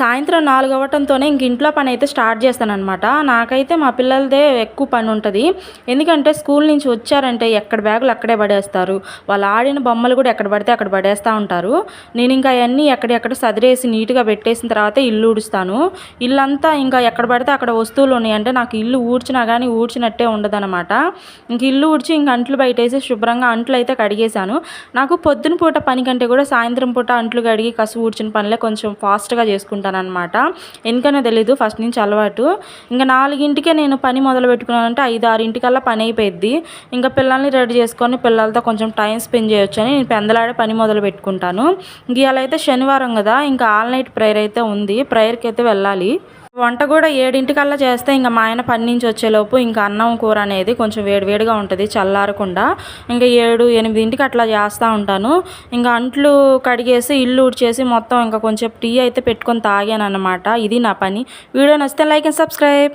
సాయంత్రం నాలుగు అవ్వటంతోనే ఇంక ఇంట్లో పని అయితే స్టార్ట్ చేస్తానమాట నాకైతే మా పిల్లలదే ఎక్కువ పని ఉంటుంది ఎందుకంటే స్కూల్ నుంచి వచ్చారంటే ఎక్కడ బ్యాగులు అక్కడే పడేస్తారు. వాళ్ళు ఆడిన బొమ్మలు కూడా ఎక్కడ పడితే అక్కడ పడేస్తూ ఉంటారు. నేను ఇంకా అవన్నీ ఎక్కడెక్కడ సదిరేసి నీట్గా పెట్టేసిన తర్వాత ఇల్లు ఊడుస్తాను. ఇల్లంతా ఇంకా ఎక్కడ పడితే అక్కడ వస్తువులు ఉన్నాయంటే నాకు ఇల్లు ఊడ్చినా కానీ ఊడ్చినట్టే ఉండదనమాట ఇంక ఇల్లు ఊడ్చి ఇంక అంట్లు బయటేసి శుభ్రంగా అంట్లు అయితే కడిగేశాను. నాకు పొద్దున పూట పని కంటే కూడా సాయంత్రం పూట అంట్లు కడిగి కసు ఊడ్చిన పనులే కొంచెం ఫాస్ట్గా చేసుకుంటాను. అనమాట ఎందుకనో తెలీదు ఫస్ట్ నుంచి అలవాటు. ఇంకా నాలుగింటికే నేను పని మొదలు పెట్టుకున్నానంటే ఐదు ఆరింటికల్లా పని అయిపోయింది ఇంకా పిల్లల్ని రెడీ చేసుకొని పిల్లలతో కొంచెం టైం స్పెండ్ చేయొచ్చు అని నేను పెందలాడే పని మొదలు పెట్టుకుంటాను ఇంక ఇవాళ అయితే శనివారం కదా ఇంకా ఆల్ నైట్ ప్రేయర్ అయితే ఉంది. ప్రేయర్కి అయితే వెళ్ళాలి. వంట కూడా ఏడింటికల్లా చేస్తే ఇంకా మా ఆయన పని నుంచి వచ్చేలోపు ఇంకా అన్నం కూర అనేది కొంచెం వేడివేడిగా ఉంటుంది చల్లారకుండా. ఇంకా ఏడు ఎనిమిదింటికి అట్లా చేస్తూ ఉంటాను. ఇంకా అంట్లు కడిగేసి ఇల్లు ఊడ్చేసి మొత్తం ఇంకా కొంచెం టీ అయితే పెట్టుకొని తాగాను అనమాట ఇది నా పని. వీడియో నచ్చితే లైక్ అండ్ సబ్స్క్రైబ్.